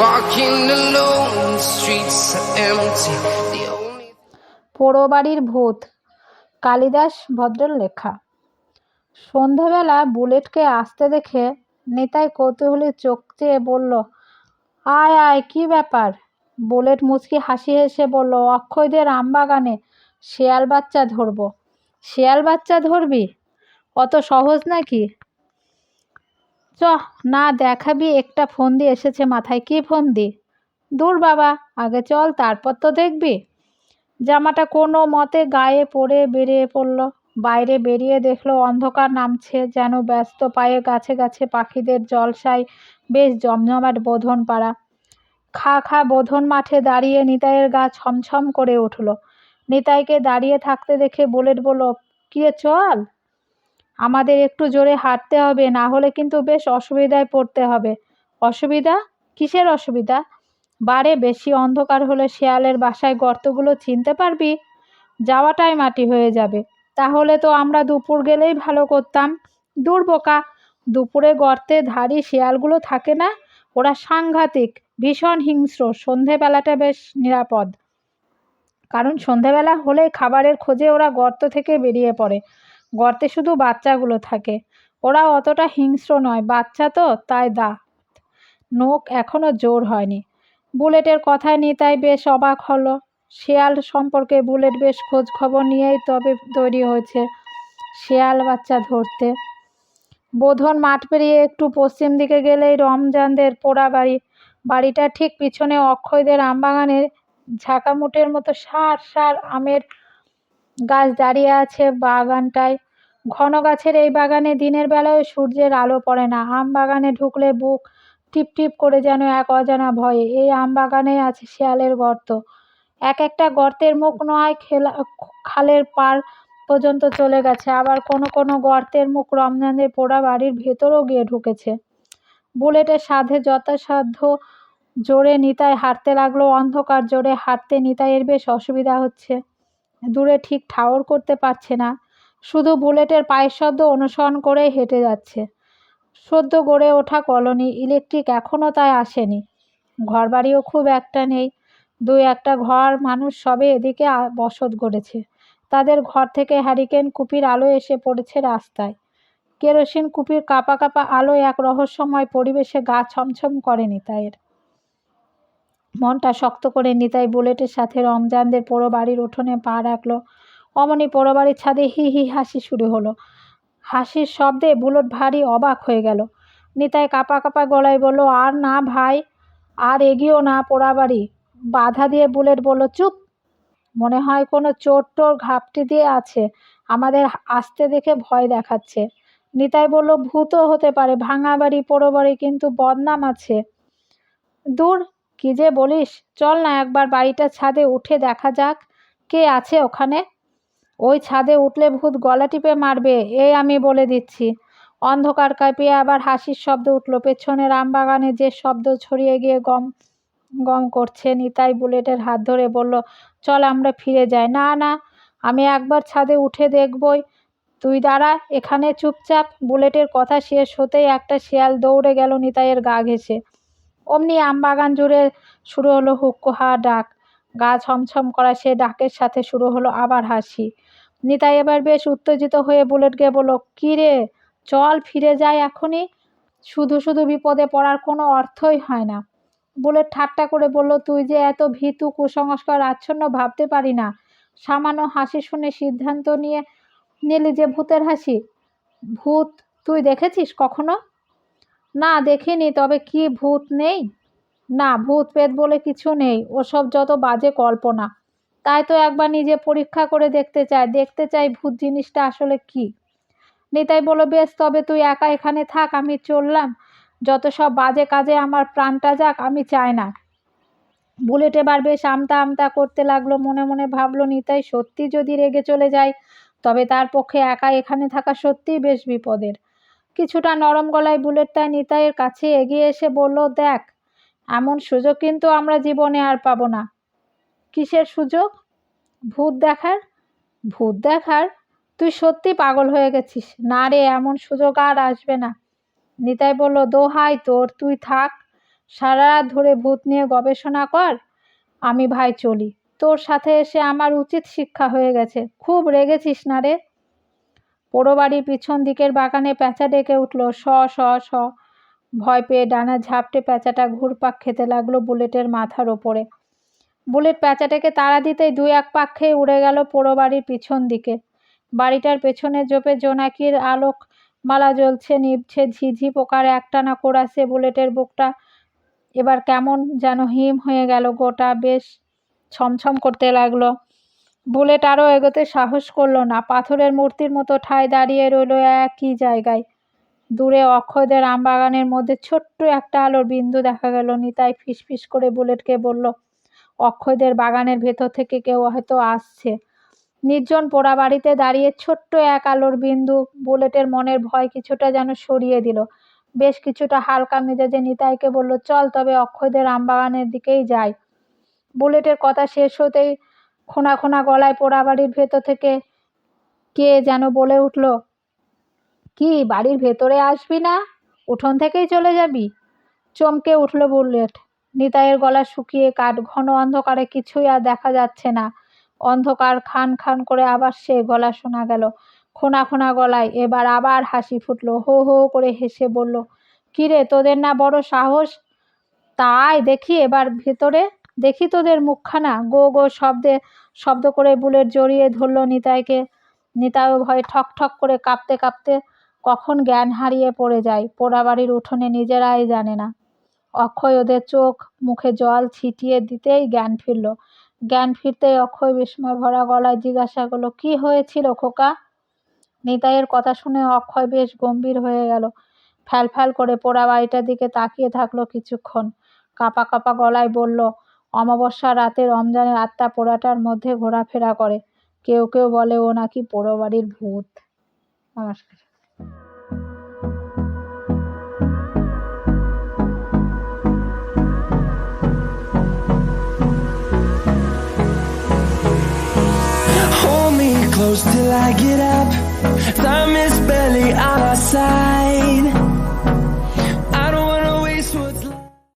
walking alone, the streets are empty. The only পোড়ো বাড়ির ভূত। কালিদাস ভদ্রের লেখা সন্ধেবেলা বুলেটকে আসতে দেখে নিতাই কৌতূহলী চোখ চেয়ে বলল আয় আয় কি ব্যাপার? বুলেট মুচকি হাসি হেসে বলল অক্ষয়দের আমবাগানে শেয়াল বাচ্চা ধরবো। শেয়াল বাচ্চা ধরবি? অত সহজ নাকি? চ না দেখাবি একটা ফোন দিয়ে এসেছে মাথায়, কি ফোন দি দূর বাবা, আগে চল, তারপর তো দেখবি। জামাটা কোনো মতে গায়ে পরে বেরিয়ে পড়ল। বাইরে বেরিয়ে দেখল অন্ধকার নামছে, যেন ব্যস্ত পায়ে গাছে গাছে পাখিদের জলসায় বেশ জমজমাট বোধন পাড়া। খা খা বোধন মাঠে দাঁড়িয়ে নিতাইয়ের গা ছমছম করে উঠল। নিতাইকে দাঁড়িয়ে থাকতে দেখে বুলেট বলল কিরে চল। আমাদের একটু জোরে হাঁটতে হবে, না হলে কিন্তু বেশ অসুবিধায় পড়তে হবে। অসুবিধা? কিসের অসুবিধা? বারে বেশি অন্ধকার হলে শেয়ালের বাসায় গর্তগুলো চিনতে পারবি? যাওয়াটাই মাটি হয়ে যাবে। তাহলে তো আমরা দুপুর গেলেই ভালো করতাম। দূর বোকা, দুপুরে গর্তে ধারি শেয়ালগুলো থাকে না? ওরা সাংঘাতিক, ভীষণ হিংস্র, সন্ধেবেলাটা বেশ নিরাপদ। কারণ সন্ধেবেলা হলে খাবারের খোঁজে ওরা গর্ত থেকে বেরিয়ে পড়ে। গর্তে শুধু বাচ্চাগুলো থাকে। ওরা অতটা হিংস্র নয়, বাচ্চা তো তাই দা। নোক এখনও জোর হয়নি। বুলেটের কথায় নিতাই বেশ অবাক হলো। শেয়াল সম্পর্কে বুলেট বেশ খোঁজ খবর নিয়েই তবে তৈরি হয়েছে শেয়াল বাচ্চা ধরতে। বোধন মাঠ পেরিয়ে একটু পশ্চিম দিকে গেলেই রমজানদের পোড়া বাড়ি। বাড়িটা ঠিক পিছনে অক্ষয়দের আমবাগানের ঝাঁকামুটের মতো সার সার আমের গাছ দাঁড়িয়ে আছে বাগানটায়। ঘন গাছের এই বাগানে দিনের বেলায় সূর্যের আলো পড়ে না। আম বাগানে ঢুকলে বুক টিপ টিপ করে যেন এক অজানা ভয়ে। এই আম বাগানে আছে শেয়ালের গর্ত। এক একটা গর্তের মুখ নয়, খেলা খালের পার পর্যন্ত চলে গেছে। আবার কোনো কোনো গর্তের মুখ রমজানের পোড়া বাড়ির ভেতরও গিয়ে ঢুকেছে। বুলেটের সাধে যথাসাধ্য জোরে নিতাই হাঁটতে লাগল। অন্ধকার জোরে হাঁটতে নিতাইয়ের বেশ অসুবিধা হচ্ছে। দূরে ঠিক ঠাওর করতে পারছে না। শুধু বুলেটের পায়ের শব্দ অনুসরণ করে হেঁটে যাচ্ছে। সদ্য গড়ে ওঠা কলোনি ইলেকট্রিক এখনও তাই আসেনি। ঘরবাড়িও খুব একটা নেই। দুই একটা ঘর, মানুষ সবে এদিকে বসত গড়েছে। তাদের ঘর থেকে হ্যারিকেন কুপির আলো এসে পড়েছে রাস্তায়। কেরোসিন কুপির কাপা কাপা আলো এক রহস্যময় পরিবেশে গা ছমছম করে নিতাইয়ের মনটা শক্ত করে নিতাই বুলেটের সাথে রমজানদের পোড়ো বাড়ির উঠোনে পা রাখল। অমনি পোড়ো বাড়ির ছাদে হি হি হাসি শুরু হলো। হাসির শব্দে বুলেট ভারী অবাক হয়ে গেল। নিতাই কাপা কাপা গলায় বলল, আর না ভাই, আর এগিয়েও না পোড়া বাড়ি বাধা দিয়ে বুলেট বলল, চুপ। মনে হয় কোনো চোর টোর ঘাপটি দিয়ে আছে। আমাদের আসতে দেখে ভয় দেখাচ্ছে। নিতাই বলল, ভূতও হতে পারে, ভাঙা বাড়ি পোড়ো বাড়ি কিন্তু বদনাম আছে। দূর কি যে বলিস? চল না একবার বাড়িটার ছাদে উঠে দেখা যাক কে আছে ওখানে। ওই ছাদে উঠলে ভূত গলা টিপে মারবে এই আমি বলে দিচ্ছি। অন্ধকার কাঁপিয়ে আবার হাসির শব্দ উঠল, পেছনে আমবাগানে যে শব্দ ছড়িয়ে গিয়ে গম গম করছে, নিতাই বুলেটের হাত ধরে বলল, চল আমরা ফিরে যাই। না না, আমি একবার ছাদে উঠে দেখবই। তুই দাঁড়া, এখানে চুপচাপ। বুলেটের কথা শেষ হতেই একটা শিয়াল দৌড়ে গেল নিতাইয়ের গা ঘেঁষে। অমনি আমবাগান জুড়ে শুরু হলো হুক্কোহা ডাক। গা ছমছম করা সে ডাকের সাথে শুরু হলো আবার হাসি। নিতাই এবার বেশ উত্তেজিত হয়ে বুলেটকে বলল, কী রে, চল ফিরে যায় এখনই? শুধু শুধু বিপদে পড়ার কোনো অর্থই হয় না। বুলেট ঠাট্টা করে বলল, তুই যে এত ভীতু, কুসংস্কার, আচ্ছন্ন ভাবতে পারি না। সামান্য হাসি শুনে সিদ্ধান্ত নিয়ে নিলি যে ভূতের হাসি। ভূত, তুই দেখেছিস কখনো? না, দেখিনি, তবে কি ভূত নেই? না, ভূত পেত বলে কিছু নেই, ওসব যত বাজে কল্পনা। তাই তো একবার নিজে পরীক্ষা করে দেখতে চাই দেখতে চাই ভূত জিনিসটা আসলে কি। নিতাই বলো বেশ, তবে তুই একা এখানে থাক, আমি চললাম। যত সব বাজে কাজে আমার প্রাণটা যাক, আমি চাই না। বুলেট এবার বেশ আমতা আমতা করতে লাগল, মনে মনে ভাবলো, নিতাই সত্যি যদি রেগে চলে যায়, তবে তার পক্ষে একা এখানে থাকা সত্যিই বেশ বিপদের। কিছুটা নরম গলায় বুলেট তাই নিতাইয়ের কাছে এগিয়ে এসে বলল, দেখ, এমন সুযোগ কিন্তু আমরা জীবনে আর পাবো না। কিসের সুযোগ? ভূত দেখার। ভূত দেখার? তুই সত্যি পাগল হয়ে গেছিস। না রে, এমন সুযোগ আর আসবে না। নিতাই বলল, দোহাই তোর, তুই থাক। সারা রাত ধরে ভূত নিয়ে গবেষণা কর। আমি ভাই চলি। তোর সাথে এসে আমার উচিত শিক্ষা হয়ে গেছে। খুব রেগেছিস না রে? পোড়ো বাড়ির পিছন দিকের বাগানে প্যাঁচা ডেকে উঠল। স স স ভয় পেয়ে ডানা ঝাপটে প্যাঁচাটা ঘুরপাক খেতে লাগল বুলেটের মাথার ওপরে। বুলেট প্যাঁচাটাকে তাড়া দিতেই দুই এক পাক খেয়ে উড়ে গেল পোড়ো বাড়ির পিছন দিকে। বাড়িটার পেছনে জোপে জোনাকির আলোক মালা জ্বলছে, নিভছে, ঝিঝি পোকার একটানা কোড়াছে বুলেটের বুকটা। এবার কেমন যেন হিম হয়ে গেল গোটা। বেশ ছমছম করতে লাগল। বুলেট আরও এগোতে সাহস করল না। পাথরের মূর্তির মতো ঠায় দাঁড়িয়ে রইল একই জায়গায়। দূরে অক্ষয়দের আমবাগানের মধ্যে ছোট্ট একটা আলোর বিন্দু দেখা গেল নিতাই ফিসফিস করে বুলেটকে বলল, অক্ষয়দের বাগানের ভেতর থেকে কেউ হয়তো আসছে। নির্জন পোড়া বাড়িতে দাঁড়িয়ে ছোট্ট এক আলোর বিন্দু বুলেটের মনের ভয় কিছুটা যেন সরিয়ে দিল। বেশ কিছুটা হালকা মেজাজে নিতাইকে বলল, চল তবে অক্ষয়দের আমবাগানের দিকেই যাই। বুলেটের কথা শেষ হতেই খোনা খোনা গলায় পোড়া বাড়ির ভেতর থেকে কে যেন বলে উঠল, কি, বাড়ির ভেতরে আসবি না? উঠোন থেকেই চলে যাবি? চমকে উঠল বুলেট। নিতাইয়ের গলা শুকিয়ে কাঠ ঘন অন্ধকারে কিছুই আর দেখা যাচ্ছে না। অন্ধকার খান খান করে আবার সে গলা শোনা গেল। খোনা খোনা গলায় এবার আবার হাসি ফুটলো, হো হো করে হেসে বলল কিরে তোদের না বড় সাহস? তাই দেখি এবার ভেতরে? দেখি তোদের মুখখানা। গো গো, শব্দে, শব্দ করে বুলেট জড়িয়ে ধরলো নিতাইকে। নিতাইও ভয়ে ঠক ঠক করে কাঁপতে কাঁপতে কখন জ্ঞান হারিয়ে পড়ে যায়। পোড়াবাড়ির উঠোনে নিজেরাই জানে না। অক্ষয় ওদের চোখ মুখে জল ছিটিয়ে দিতেই জ্ঞান ফিরল। জ্ঞান ফিরতেই অক্ষয় বিস্ময় ভরা গলায় জিজ্ঞাসা করল, কি হয়েছিল খোকা? নিতাইয়ের কথা শুনে অক্ষয় বেশ গম্ভীর হয়ে গেল। ফ্যাল ফ্যাল করে পোড়া বাড়িটার দিকে তাকিয়ে থাকল কিছুক্ষণ। কাঁপা কাঁপা গলায় বলল অমাবস্যা রাতে রমজানের আত্মা পোড়াটার মধ্যে ঘোরাফেরা করে কেউ কেউ বলে, ও নাকি পোড়ো বাড়ির ভূত নমস্কার close till I get up. Time is barely on our side.